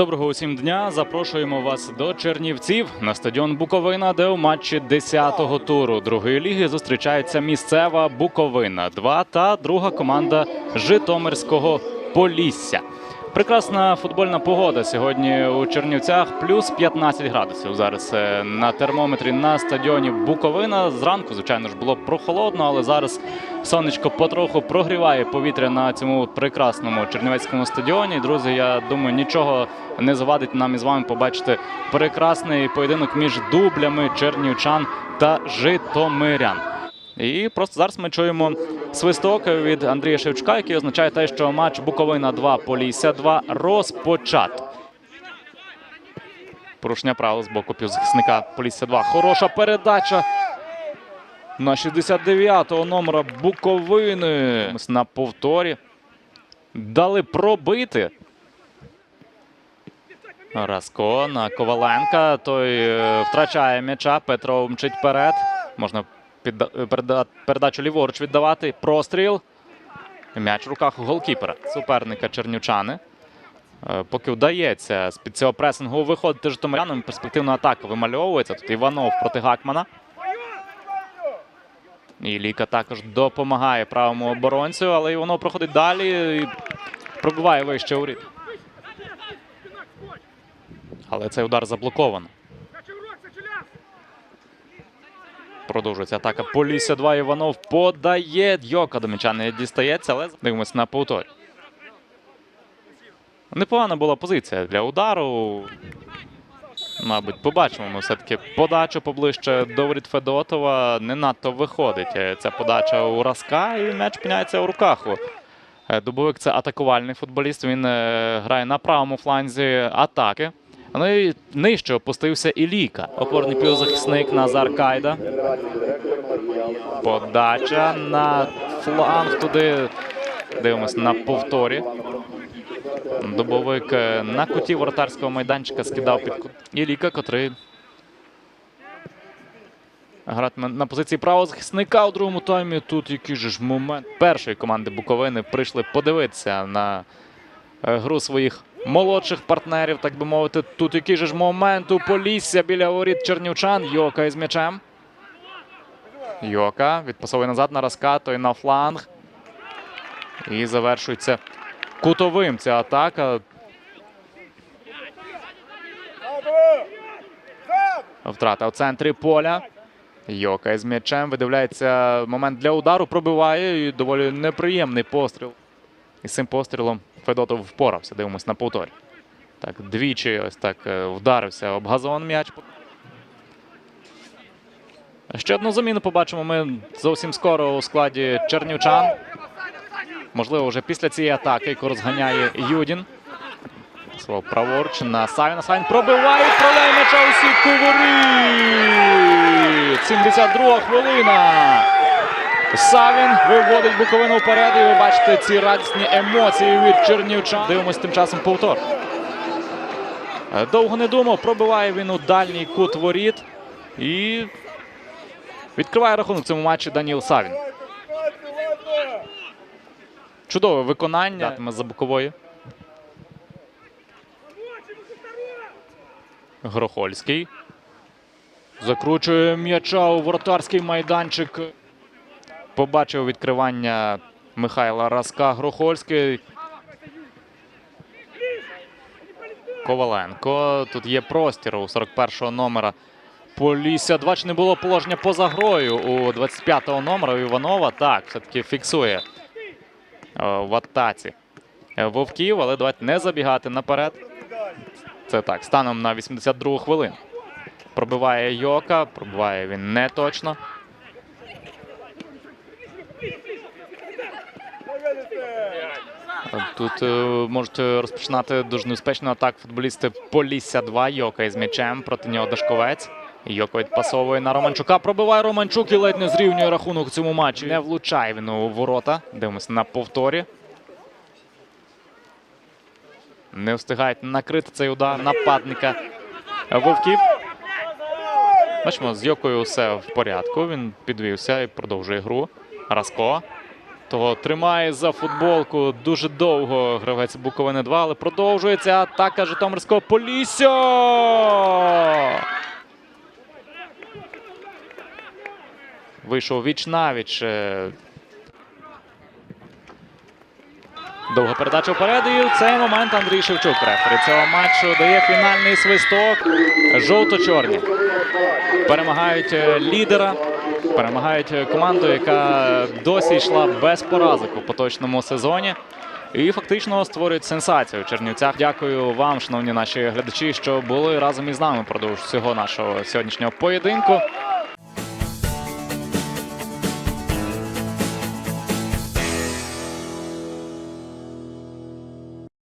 Доброго усім дня. Запрошуємо вас до Чернівців на стадіон Буковина, де у матчі 10-го туру другої ліги зустрічається місцева Буковина 2 та друга команда Житомирського Полісся. Прекрасна футбольна погода сьогодні у Чернівцях, плюс 15 градусів. Зараз е, на термометрі на стадіоні Буковина. Зранку, звичайно ж, було прохолодно, але зараз сонечко потроху прогріває повітря на цьому прекрасному чернівецькому стадіоні. Друзі, я думаю, нічого не завадить нам із вами побачити прекрасний поєдинок між дублями чернівчан та житомирян. І просто зараз ми чуємо свисток від Андрія Шевчука, який означає те, що матч Буковина 2 Полісся 2 розпочато. Порушення правил з боку півзахисника Полісся 2. Хороша передача на 69-го номера Буковини. На повторі. Дали пробити. Раско на Коваленка. Той е, втрачає м'яча. Петро мчить вперед. Можна передачу ліворуч віддавати. Простріл. М'яч в руках у голкіпера. Суперника Чернівчани. Е, Поки вдається з-під цього пресингу виходити житомирянам, перспективна атака вимальовується. Тут Іванов проти Гакмана. І Ліка також допомагає правому оборонцю, але Іванов проходить далі і пробиває вище у рід. Але цей удар заблоковано. Продовжується атака. Полісся 2. Іванов подає. Йока до м'яча не дістається, але дивимося на повторі. Непогана була позиція для удару. Мабуть, побачимо ми все-таки подачу поближче до воріт Федотова. Не надто виходить ця подача у Раска, і м'яч піняється у руках. Дубовик це атакувальний футболіст. Він е, грає на правому фланзі атаки. Ну нижче опустився і Ліка. Опорний півзахисник Назар Кайда. Подача на фланг туди. Дивимось на повторі. Дубовик е, на куті воротарського майданчика скидав під. І Ліка, котрий гратиме на позиції правого захисника у другому таймі. Тут який ж момент першої команди Буковини прийшли подивитися на е, гру своїх молодших партнерів, так би мовити. Тут який же ж момент у Полісся біля воріт Чернівчан. Йока із м'ячем. Йока відпасовує назад на Раска, той на фланг. І завершується кутовим ця атака. Втрата в центрі поля. Йока із м'ячем. Видивляється момент для удару. Пробиває. І доволі неприємний постріл. І з цим пострілом Федотов впорався. Дивимось на повторі. Так, двічі ось так е, вдарився об газон м'яч. Ще одну заміну побачимо ми зовсім скоро у складі чернівчан. Можливо, вже після цієї атаки, яку розганяє Юдін. Свого праворуч на Савіна. Савін пробиває, відправляє м'яча у сітку воріт! 72 хвилина. Савін виводить Буковину вперед. І ви бачите ці радісні емоції від чернівчан. Дивимось тим часом повтор. Е, Довго не думав, пробиває він у дальній кут воріт. І відкриває рахунок в цьому матчі Даніл Савін. Чудове виконання за бокової. Грохольський. Закручує м'яча у воротарський майданчик. Побачив відкривання Михайла Раска Грохольський. Коваленко. Тут є простір у 41-го номера. Полісся 2 чи не було положення поза грою у 25-го номера Іванова. Так, все-таки фіксує е, в атаці е, Вовків, але давайте не забігати наперед. Це так, станом на 82 хвилину. Пробиває Йока, пробиває він не точно. Тут е, можуть розпочинати дуже небезпечну атаку футболісти Полісся 2. Йока із м'ячем проти нього Дашковець. Йоко відпасовує на Романчука. Пробиває Романчук і ледь не зрівнює рахунок у цьому матчі. Не влучає він у ворота. Дивимося на повторі. Не встигають накрити цей удар нападника Вовків. Бачимо, з Йокою все в порядку. Він підвівся і продовжує гру. Раско. Того тримає за футболку дуже довго гравець Буковини 2, але продовжується атака Житомирського Полісся. Вийшов віч навіч. Довга передача вперед. І в цей момент Андрій Шевчук, рефері цього матчу, дає фінальний свисток. Жовто-чорні перемагають е, лідера, перемагають команду, яка досі йшла без поразок у поточному сезоні. І фактично створюють сенсацію в Чернівцях. Дякую вам, шановні наші глядачі, що були разом із нами впродовж всього нашого сьогоднішнього поєдинку.